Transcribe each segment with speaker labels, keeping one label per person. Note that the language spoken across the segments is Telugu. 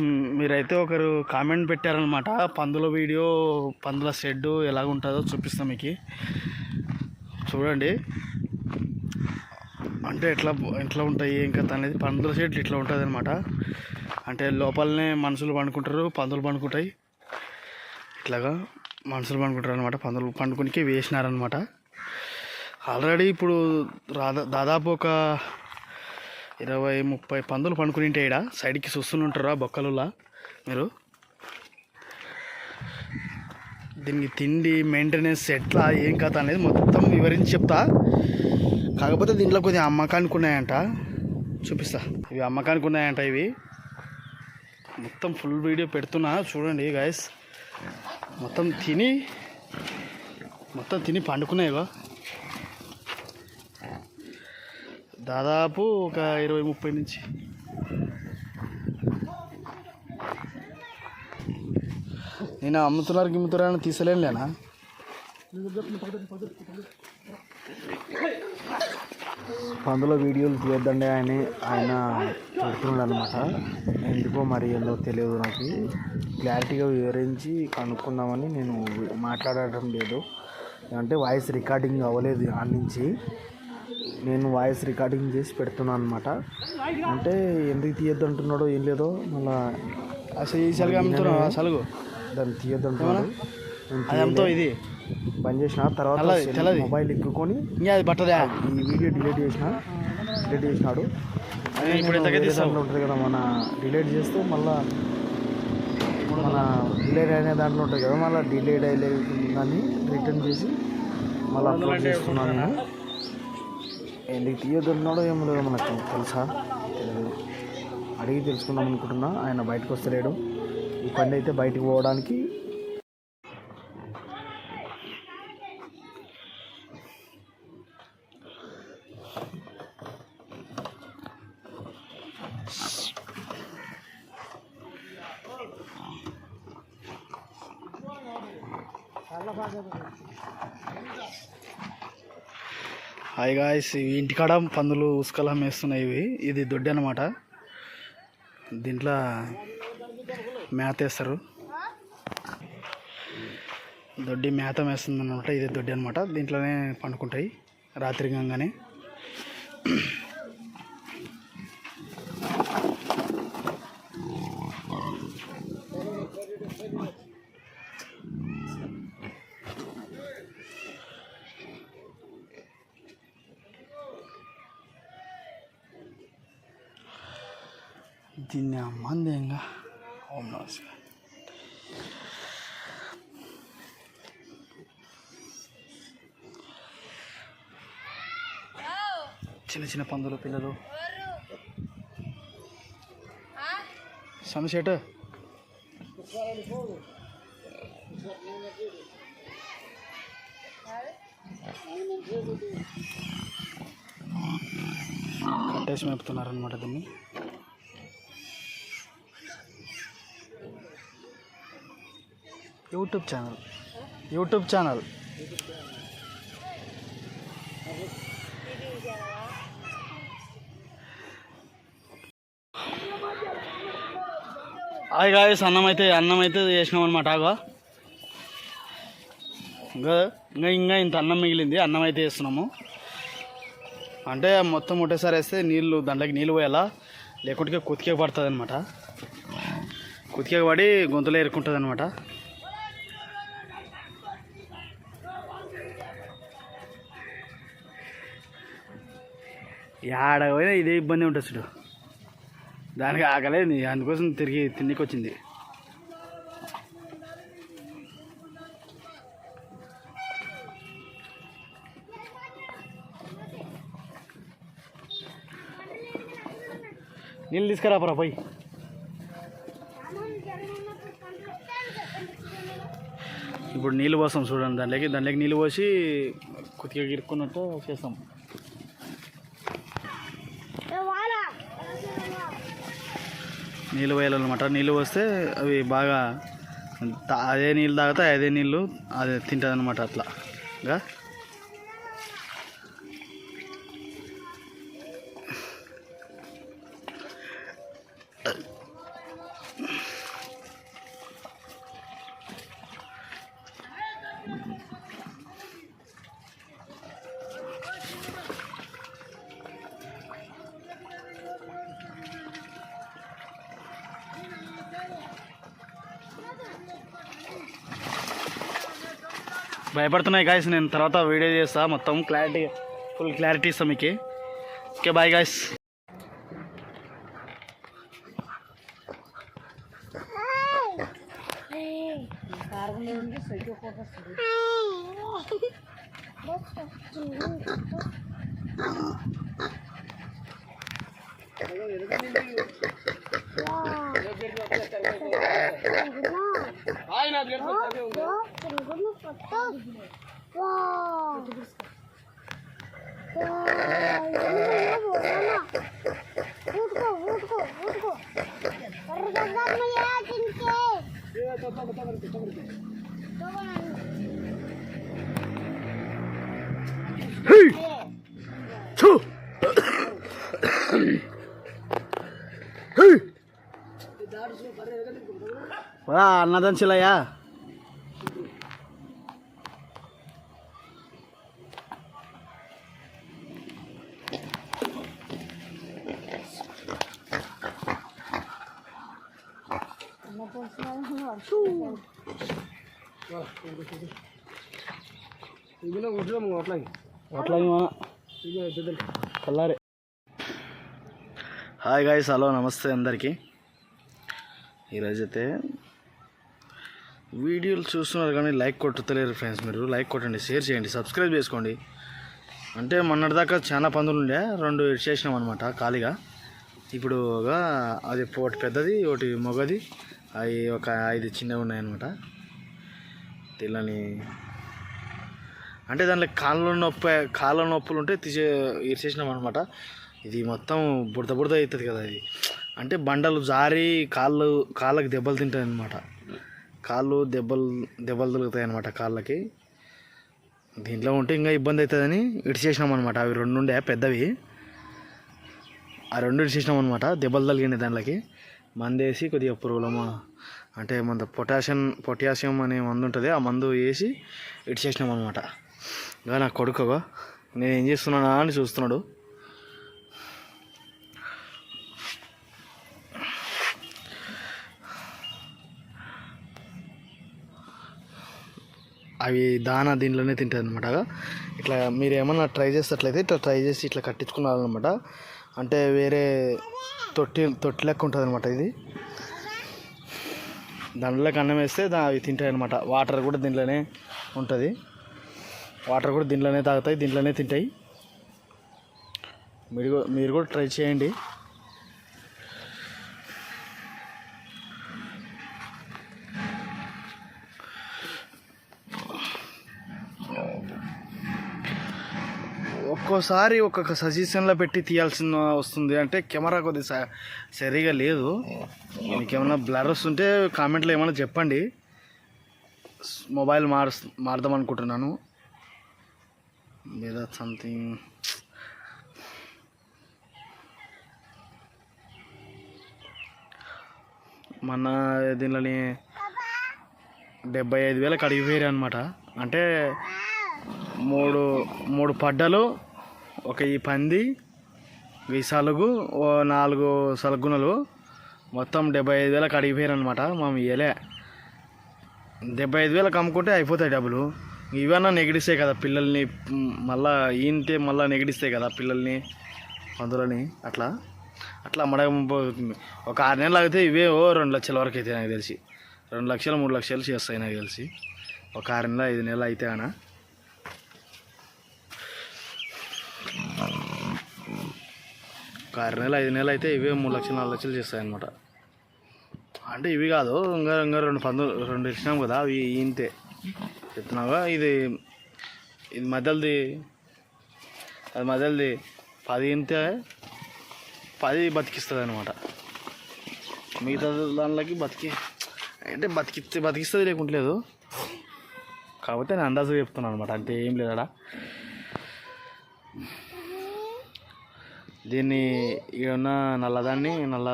Speaker 1: మీరైతే ఒకరు కామెంట్ పెట్టారనమాట పందుల వీడియో పందుల షెడ్ ఎలా ఉంటుందో చూపిస్తాం మీకు. చూడండి. అంటే ఎట్లా ఎట్లా ఉంటాయి ఏం కథ అనేది పందుల షెడ్లు ఇట్లా ఉంటుంది అనమాట అంటే లోపలనే మనుషులు పండుకుంటారు పందులు పండుకుంటాయి. ఇట్లాగా మనుషులు పండుకుంటారు అనమాట పందులు పండుకునికి వేసినారనమాట ఆల్రెడీ ఇప్పుడు రాదా దాదాపు ఒక ఇరవై ముప్పై పందులు పండుకుని ఉంటే ఈడ సైడ్కి చూస్తుంటారా బొక్కలులా. మీరు? దీనికి తిండి మెయింటెనెన్స్ ఎట్లా ఏం కథ అనేది మొత్తం వివరించి చెప్తా. కాకపోతే దీంట్లో కొద్దిగా అమ్మకానికి ఉన్నాయంట. చూపిస్తా. ఇవి అమ్మకానికి ఉన్నాయంట ఇవి. మొత్తం ఫుల్ వీడియో పెడుతున్నా. చూడండి గాయస్ మొత్తం తిని మొత్తం తిని పండుకున్నాయిగా. దాదాపు ఒక ఇరవై ముప్పై నుంచి. నేను అమ్ముతున్నారు గిమ్ముతున్నారని తీసలేనులేనా?
Speaker 2: పందుల వీడియోలు తీయొద్దండి ఆయన ఆయన చెప్తున్నాడు అనమాట ఎందుకో మరి ఏందో తెలియదు నాకు. క్లారిటీగా వివరించి కనుక్కుందామని నేను మాట్లాడటం లేదు. అంటే వాయిస్ రికార్డింగ్ అవ్వలేదు ఆ నుంచి. నేను వాయిస్ రికార్డింగ్ చేసి పెడుతున్నాను అనమాట అంటే ఎందుకు తీయొద్దు అంటున్నాడో ఏం లేదో మళ్ళా
Speaker 1: అసలు అమ్ముతున్నావు?
Speaker 2: దాన్ని తీయొద్దు అంటున్నాడు
Speaker 1: ఇది?
Speaker 2: పని చేసిన తర్వాత. మొబైల్ ఎక్కుకొని ఈ వీడియో డిలీట్ చేసిన డిలీట్ చేసినాడు. ఉంటుంది కదా మన డిలీట్ చేస్తే మళ్ళా మన డిలేట్ అయిన దాంట్లో ఉంటుంది కదా మళ్ళీ డిలేట్ అయ్యేదాన్ని రిటర్న్ చేసి మళ్ళీ అప్లోడ్ చేస్తున్నాను నేను. ఎందుకు తీయొద్దున్నాడో ఏమో లేదో మనకు తెలుసా? తెలియదు. అడిగి తెలుసుకుందాం అనుకుంటున్నా. ఆయన బయటకు వస్తలేడు. ఈ పని అయితే బయటికి పోవడానికి
Speaker 1: హాయ్ గాయస్ ఇవి ఇంటికాడ పందులు ఉసుకలం వేస్తున్నాయి ఇవి. ఇది దొడ్డి అనమాట దీంట్లో మేత వేస్తారు. దొడ్డి మేత వేస్తుంది అనమాట ఇది దొడ్డి అనమాట దీంట్లోనే పండుకుంటాయి. రాత్రి గంగానే దీన్ని అమ్మంది ఇంకా ఓం నమస్కారం చిన్న చిన్న పందులు పిల్లలు. సన్సెట్ కట్టేసి మేపుతున్నారనమాట దీన్ని. YouTube channel. YouTube channel. అది కాదు అన్నం అయితే అన్నం అయితే చేసినాం అనమాట ఆగో. ఇంకా ఇంకా ఇంకా ఇంత అన్నం మిగిలింది అన్నం అయితే వేస్తున్నాము అంటే మొత్తం ఒకటేసారి వేస్తే నీళ్ళు దాంట్లోకి నీళ్ళు పోయాలా లేకుంటే కుతికే పడుతుంది అనమాట కుతికే పడి గొంతులో ఎరుకుంటుంది అనమాట ఏడ పోయినా ఇదే ఇబ్బంది ఉంటుంది చూడు. దానికి ఆగలేదు అందుకోసం తిరిగి తిండికి వచ్చింది నీళ్ళు తీసుకురాపరా పోయి. ఇప్పుడు నీళ్ళు పోస్తాం చూడండి. దాంట్లోకి దాంట్లోకి నీళ్ళు పోసి కొద్దిగా గిరుక్కున్నట్టు చేస్తాం. నీళ్ళు పోయాలన్నమాట. నీళ్ళు పోస్తే అవి బాగా అదే నీళ్ళు తాగితే అదే నీళ్ళు అదే తింటుంది అనమాట అట్లా. ఇంకా భయపడుతున్నాయి గాయస్ నేను తర్వాత వీడియో చేస్తా మొత్తం క్లారిటీ ఫుల్ క్లారిటీ ఇస్తాం మీకు. Okay bye guys Wah, foto? Wow. Hey! Two! Hey! Wala, nadan sila ya. కల్లారే హాయ్ గాయస్ హలో నమస్తే అందరికీ. ఈరోజైతే వీడియోలు చూస్తున్నారు కానీ లైక్ కొట్టలేరు ఫ్రెండ్స్ మీరు. లైక్ కొట్టండి షేర్ చేయండి సబ్స్క్రైబ్ చేసుకోండి. అంటే మొన్నటిదాకా చాలా పందులు ఉండే రెండు చేసినాం అనమాట ఖాళీగా. ఇప్పుడు ఒక అది ఒకటి పెద్దది ఒకటి మొగది. అవి ఒక ఐదు చిన్నవి ఉన్నాయన్నమాట. తెల్లని అంటే దాంట్లో కాళ్ళ నొప్పి కాళ్ళ నొప్పులు ఉంటే తీసే ఇరిచేసినాం అనమాట ఇది మొత్తం బుడత బుడత అవుతుంది కదా ఇది. అంటే బండలు జారి కాళ్ళు కాళ్ళకి దెబ్బలు తింటాయి అనమాట కాళ్ళు దెబ్బలు దెబ్బలు తొలుగుతాయి అనమాట కాళ్ళకి. దీంట్లో ఉంటే ఇంకా ఇబ్బంది అవుతుందని ఇడిచేసినాం అనమాట అవి రెండు ఉండే పెద్దవి. ఆ రెండు ఇడిచేసినాం అనమాట దెబ్బలు తగిలినాయి దాంట్లోకి. మందేసి కొద్దిగా పురుగులమా అంటే మన పొటాషియం పొటాషియం అనే మందు ఉంటుంది ఆ మందు వేసి ఇడిచేసినాం అనమాట ఇంకా నా కొడుకుగా నేను ఏం చేస్తున్నానా అని చూస్తున్నాడు. అవి దానా దీంట్లోనే తింటుంది అనమాట ఇట్లా మీరు ఏమన్నా ట్రై చేసినట్లయితే ఇట్లా ట్రై చేసి ఇట్లా కట్టించుకున్నారనమాట అంటే వేరే తొట్టి తొట్టి లెక్క ఉంటుంది అనమాట ఇది. దాంట్లోకి అన్నం వేస్తే అవి తింటాయి అనమాట వాటర్ కూడా దీంట్లోనే ఉంటుంది. వాటర్ కూడా దీంట్లోనే తాగుతాయి దీంట్లోనే తింటాయి. మీరు కూడా మీరు కూడా ట్రై చేయండి. ఒక్కోసారి ఒక్కొక్క సజెషన్లో పెట్టి తీయాల్సిన వస్తుంది. అంటే కెమెరా కొద్దిగా సరిగా లేదు. మీకు ఏమైనా బ్లర్ వస్తుంటే కామెంట్లో ఏమైనా చెప్పండి. మొబైల్ మార్ మారుదాం అనుకుంటున్నాను. లేదా సంథింగ్ మన దీనిలోని డెబ్బై ఐదు వేలకు అడిగిపోయారు అనమాట అంటే మూడు మూడు పడ్డలు ఒక ఈ పంది ఈ సలుగు ఓ నాలుగు సలుగునలు. మొత్తం డెబ్బై ఐదు వేలకు అడిగిపోయారు అనమాట మేము ఇవ్వలే డెబ్బై ఐదు వేలకు అమ్ముకుంటే అయిపోతాయి డబ్బులు. ఇవన్నా నెగిడిస్తాయి కదా పిల్లల్ని మళ్ళా ఈంటే మళ్ళీ నెగిడిస్తాయి కదా పిల్లల్ని పందులని అట్లా. అట్లా అమ్మడం ఒక ఆరు నెలలు అయితే ఇవే ఓ రెండు లక్షల వరకు అయితే నాకు తెలిసి. రెండు లక్షలు మూడు లక్షలు చేస్తాయి నాకు తెలిసి. ఒక ఆరు నెలలు ఐదు నెలలు అయితే అనా ఒక ఆరు నెలలు ఐదు నెలలు అయితే ఇవే మూడు లక్షలు నాలుగు లక్షలు చేస్తాయి అనమాట అంటే ఇవి కాదు ఇంకా ఇంకా రెండు పందు రెండు ఇచ్చినాం కదా అవి ఇంతే. చెప్తున్నాగా ఇది ఇది మధ్యలది అది మధ్యలది పది ఇంతే పది బతికిస్తుంది అనమాట మిగతా దానిలోకి బతికి అంటే బతికిస్తే బతికిస్తుంది లేకుంటలేదు కాకపోతే నేను అందాజు చెప్తున్నాను అనమాట అంటే ఏం లేదాడా. దీన్ని ఈడున్న నల్లదాన్ని నల్ల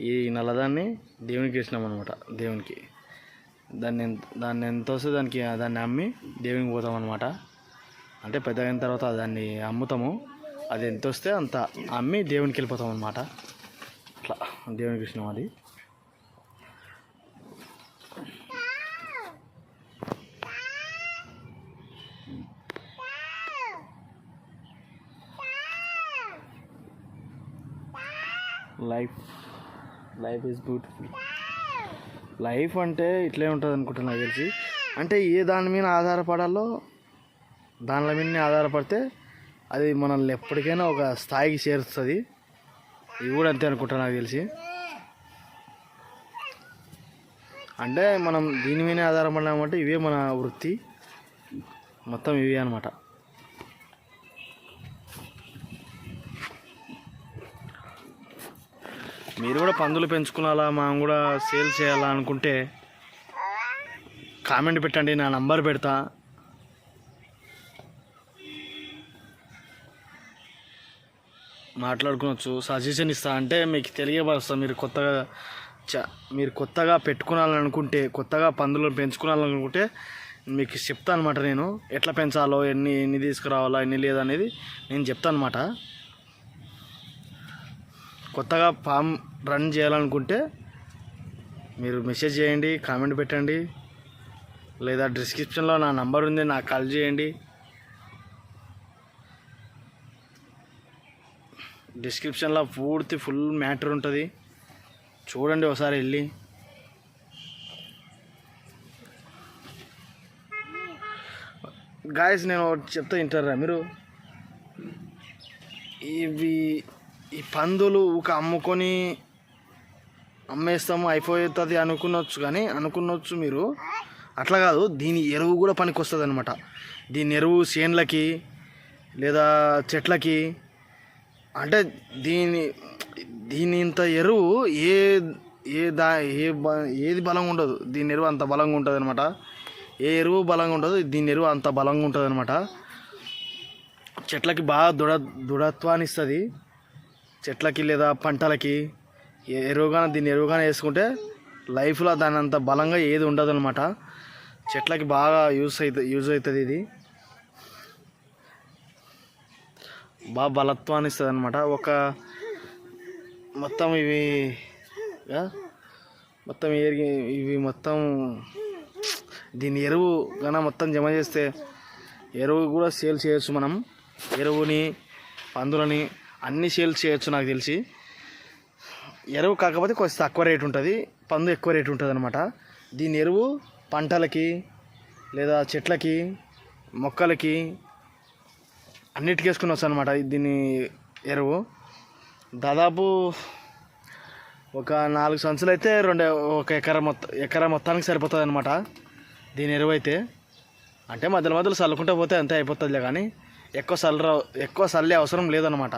Speaker 1: ఈ నల్లదాన్ని దేవునికి ఇచ్చినాం అనమాట దేవునికి. దాన్ని ఎంత దాన్ని ఎంత వస్తే దానికి దాన్ని అమ్మి దేవునికి పోతాం అనమాట అంటే పెద్దగైన తర్వాత దాన్ని అమ్ముతాము. అది ఎంత వస్తే అంత అమ్మి దేవునికి వెళ్ళిపోతాం అనమాట అట్లా దేవునికి ఇచ్చినాం అది life life is beautiful life అంటే ఇట్లే ఉంటుంది అనుకుంటున్నా నాకు తెలిసి. అంటే ఏ దాని మీద ఆధారపడాలో దానిల మీద ఆధారపడితే అది మనల్ని ఎప్పటికైనా ఒక స్థాయికి చేరుస్తుంది. ఇది కూడా అంతే అనుకుంటా నాకు తెలిసి. అంటే మనం దీని మీద ఆధారపడినామంటే ఇవే మన వృత్తి. మొత్తం ఇవే అనమాట మీరు కూడా పందులు పెంచుకున్నాలా మనం కూడా సేల్ చేయాలా అనుకుంటే కామెంట్ పెట్టండి నా నంబర్ పెడతా. మాట్లాడుకోవచ్చు. సజెషన్ ఇస్తా అంటే మీకు తెలియపరుస్తా. మీరు కొత్తగా చ మీరు కొత్తగా పెట్టుకోవాలనుకుంటే కొత్తగా పందులను పెంచుకోవాలనుకుంటే మీకు చెప్తా అనమాట నేను. ఎట్లా పెంచాలో ఎన్ని ఎన్ని తీసుకురావాలో ఎన్ని లేదనేది నేను చెప్తాను అనమాట కొత్తగా ఫామ్ రన్ చేయాలనుకుంటే మీరు మెసేజ్ చేయండి కామెంట్ పెట్టండి. లేదా డిస్క్రిప్షన్లో నా నంబర్ ఉంది నాకు కాల్ చేయండి. డిస్క్రిప్షన్లో పూర్తి ఫుల్ మ్యాటర్ ఉంటుంది. చూడండి ఒకసారి వెళ్ళి. గాయస్ నేను ఒకటి చెప్తా వింటారా మీరు? ఇవి ఈ పందులు ఒక అమ్ముకొని అమ్మేస్తాము అయిపోతుంది అనుకున్నొచ్చు కానీ అనుకున్నొచ్చు మీరు. అట్లా కాదు దీని ఎరువు కూడా పనికి వస్తుంది అనమాట దీని ఎరువు చేన్లకి లేదా చెట్లకి. అంటే దీని దీని ఇంత ఎరువు ఏ ఏ దా ఏ బ- ఏది బలంగా ఉండదు. దీని ఎరువు అంత బలంగా ఉంటుంది అనమాట ఏ ఎరువు బలంగా ఉండదు దీని ఎరువు అంత బలంగా ఉంటుంది అనమాట చెట్లకి బాగా దృఢ దృఢత్వాన్ని ఇస్తుంది. చెట్లకి లేదా పంటలకి ఏ- ఎరువుగానే దీన్ని ఎరువుగానే వేసుకుంటే లైఫ్లో దాని అంత బలంగా ఏది ఉండదు అనమాట చెట్లకి బాగా యూస్ అవుతుంది యూజ్ అవుతుంది ఇది. బాగా బలత్వాన్ని ఇస్తుంది అనమాట ఒక మొత్తం ఇవి మొత్తం ఎరిగి ఇవి మొత్తం దీని ఎరువు కన్నా మొత్తం జమ చేస్తే ఎరువు కూడా సేల్ చేయొచ్చు మనం. ఎరువుని పందులని అన్ని సేల్స్ చేయొచ్చు నాకు తెలిసి. ఎరువు కాకపోతే కొంచెం తక్కువ రేట్ ఉంటుంది. పందు ఎక్కువ రేట్ ఉంటుంది అనమాట దీని ఎరువు పంటలకి లేదా చెట్లకి మొక్కలకి అన్నిటికీ వేసుకుని వస్తాను అనమాట దీని ఎరువు. దాదాపు ఒక నాలుగు సంచులు అయితే రెండు ఒక ఎకర మొత్తం ఎకరా మొత్తానికి సరిపోతుంది అనమాట దీని ఎరువు అయితే. అంటే మధ్యలో మధ్యలో చల్లుకుంటూ పోతే అంతే అయిపోతుందిలే కానీ ఎక్కువ చల్లర ఎక్కువ చల్లే అవసరం లేదనమాట